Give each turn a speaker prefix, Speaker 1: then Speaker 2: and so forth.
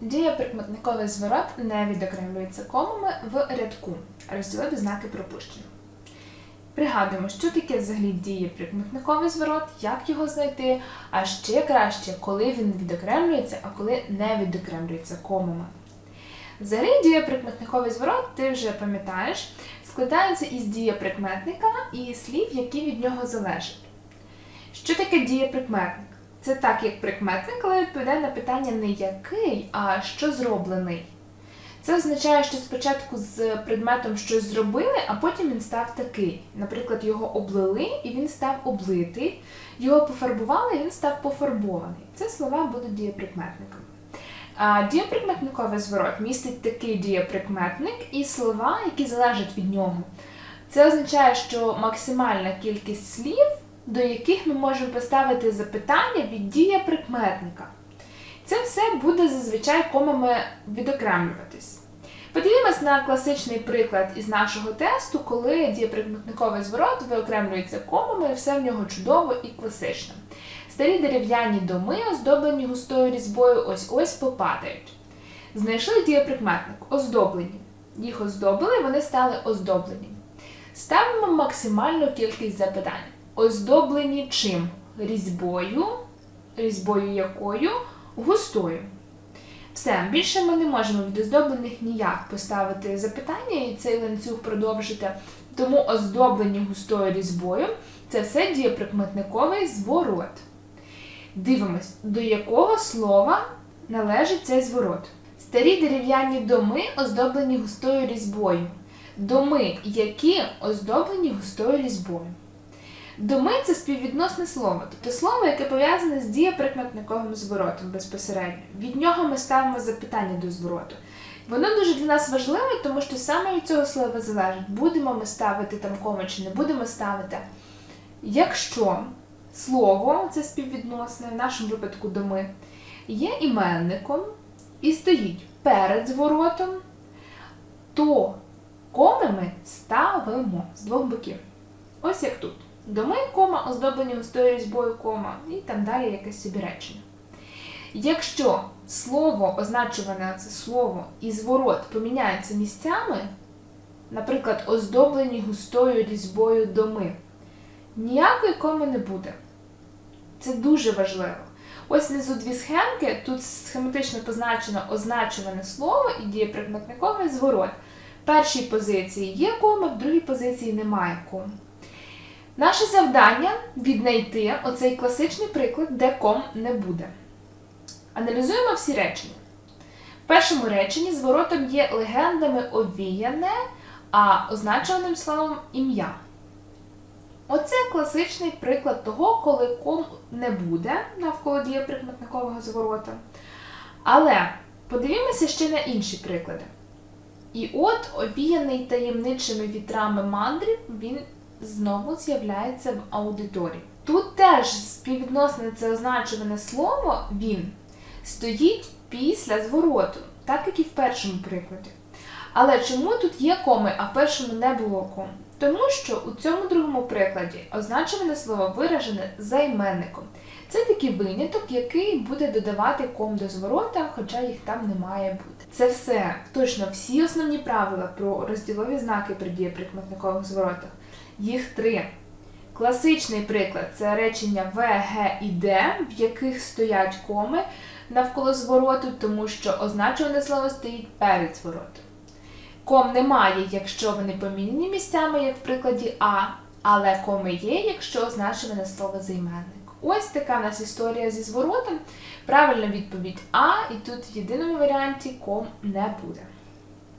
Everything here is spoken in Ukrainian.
Speaker 1: Дієприкметниковий зворот не відокремлюється комами в рядку. Розділові знаки пропущено. Пригадуємо, що таке взагалі дієприкметниковий зворот, як його знайти, а ще краще, коли він відокремлюється, а коли не відокремлюється комами. Взагалі дієприкметниковий зворот, ти вже пам'ятаєш, складається із дієприкметника і слів, які від нього залежать. Що таке дієприкметник? Це так, як прикметник, але відповідає на питання не який, а що зроблений. Це означає, що спочатку з предметом щось зробили, а потім він став такий. Наприклад, його облили і він став облитий, його пофарбували і він став пофарбований. Це слова будуть дієприкметниками. Дієприкметниковий зворот містить такий дієприкметник і слова, які залежать від нього. Це означає, що максимальна кількість слів, до яких ми можемо поставити запитання від дієприкметника. Це все буде зазвичай комами відокремлюватись. Подивімось на класичний приклад із нашого тесту, коли дієприкметниковий зворот виокремлюється комами, і все в нього чудово і класично. Старі дерев'яні доми, оздоблені густою різьбою, ось-ось попадають. Знайшли дієприкметник оздоблені. Їх оздобили, вони стали оздоблені. Ставимо максимальну кількість запитань. Оздоблені чим? Різьбою, різьбою якою? Густою. Все, більше ми не можемо від оздоблених ніяк поставити запитання і цей ланцюг продовжити. Тому оздоблені густою різьбою це все дієприкметниковий зворот. Дивимось, до якого слова належить цей зворот. Старі дерев'яні доми оздоблені густою різьбою. Доми, які оздоблені густою різьбою. Доми це співвідносне слово, тобто слово, яке пов'язане з дієприкметниковим зворотом безпосередньо. Від нього ми ставимо запитання до звороту. Воно дуже для нас важливе, тому що саме від цього слова залежить, будемо ми ставити там кому чи не будемо ставити. Якщо слово, це співвідносне, в нашому випадку доми, є іменником і стоїть перед зворотом, то коми ми ставимо з двох боків. Ось як тут. Доми, кома, оздоблені густою різьбою кома, і там далі якесь собі речення. Якщо слово, означуване це слово і зворот поміняються місцями, наприклад, оздоблені густою різьбою доми, ніякої коми не буде. Це дуже важливо. Ось внизу дві схемки, тут схематично позначено означуване слово і дієприкметниковий зворот. В першій позиції є кома, в другій позиції немає ком. Наше завдання віднайти оцей класичний приклад, де ком не буде. Аналізуємо всі речення. В першому реченні зворотом є легендами овіяне, а означуваним словом ім'я. Оце класичний приклад того, коли ком не буде навколо дієприкметникового зворота. Але подивімося ще на інші приклади. І от, овіяний таємничими вітрами мандрів, він знову з'являється в аудиторії. Тут теж співвідносне це означуване слово він стоїть після звороту, так як і в першому прикладі. Але чому тут є коми, а в першому не було ком? Тому що у цьому другому прикладі означуване слово виражене займенником. Це такий виняток, який буде додавати ком до зворота, хоча їх там не має бути. Це все точно всі основні правила про розділові знаки при дієприкметникових зворотах. Їх три. Класичний приклад це речення В, Г і Д, в яких стоять коми навколо звороту, тому що означуване слово стоїть перед зворотом. Ком немає, якщо вони помінені місцями, як в прикладі А, але коми є, якщо означуване слово займенник. Ось така в нас історія зі зворотом. Правильна відповідь А, і тут в єдиному варіанті ком не буде.